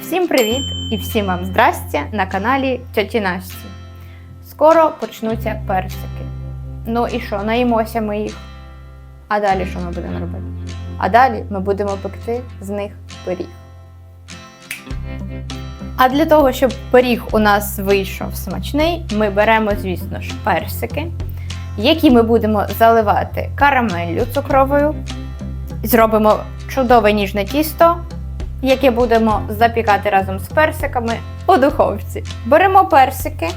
Всім привіт і всім вам здрастя на каналі Тьоті Насті. Скоро почнуться персики. Ну і що, наїмося ми їх. А далі що ми будемо робити? А далі ми будемо пекти з них пиріг. А для того, щоб пиріг у нас вийшов смачний, ми беремо, звісно ж, персики, які ми будемо заливати карамеллю цукровою. Зробимо чудове ніжне тісто, яке будемо запікати разом з персиками у духовці. Беремо персики.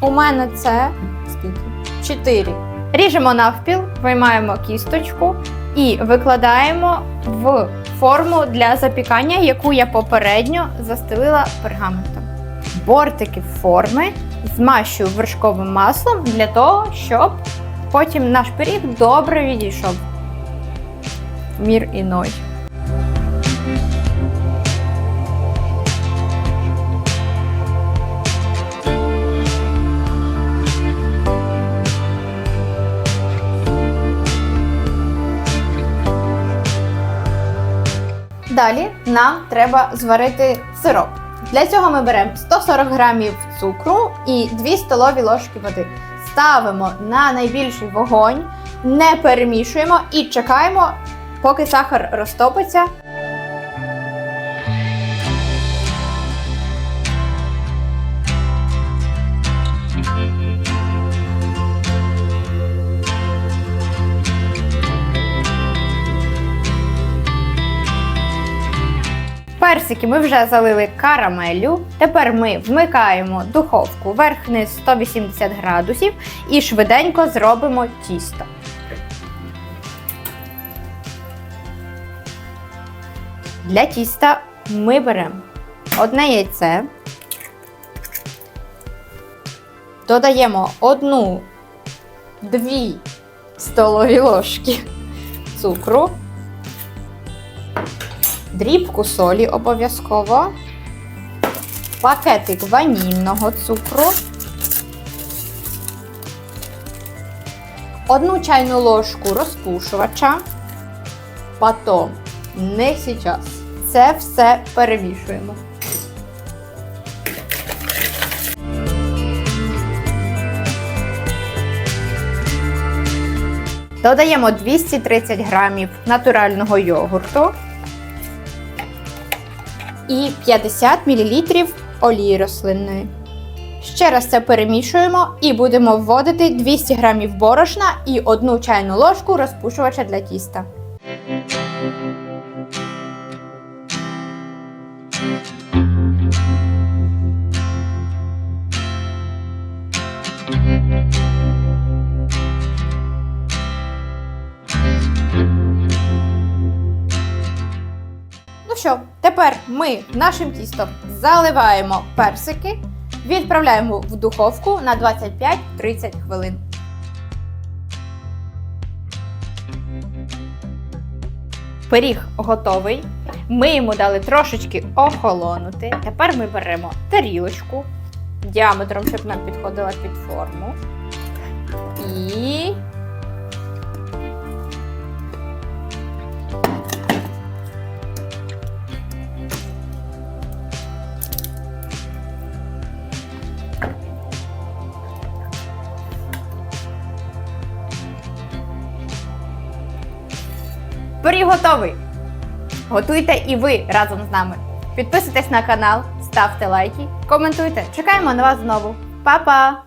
У мене це скільки? 4. Ріжемо навпіл, виймаємо кісточку і викладаємо в форму для запікання, яку я попередньо застелила пергаментом. Бортики форми змащую вершковим маслом для того, щоб потім наш пиріг добре відійшов. Мір іной. Далі нам треба зварити сироп. Для цього ми беремо 140 грамів цукру і 2 столові ложки води. Ставимо на найбільший вогонь, не перемішуємо і чекаємо, поки сахар розтопиться. Персики ми вже залили карамеллю. Тепер ми вмикаємо духовку верх-низ 180 градусів і швиденько зробимо тісто. Для тіста ми беремо одне яйце, додаємо одну, дві столові ложки цукру. Дрібку солі обов'язково, пакетик ванільного цукру, одну чайну ложку розпушувача, потім, не зараз. Це все перемішуємо. Додаємо 230 грамів натурального йогурту і 50 мл олії рослинної. Ще раз це перемішуємо і будемо вводити 200 г борошна і 1 чайну ложку розпушувача для тіста. Ну що, тепер ми нашим тістом заливаємо персики, відправляємо в духовку на 25-30 хвилин. Пиріг готовий. Ми йому дали трошечки охолонути. Тепер ми беремо тарілочку діаметром, щоб нам підходила під форму. І Пиріг готовий! Готуйте і ви разом з нами. Підписуйтесь на канал, ставте лайки, коментуйте. Чекаємо на вас знову. Па-па!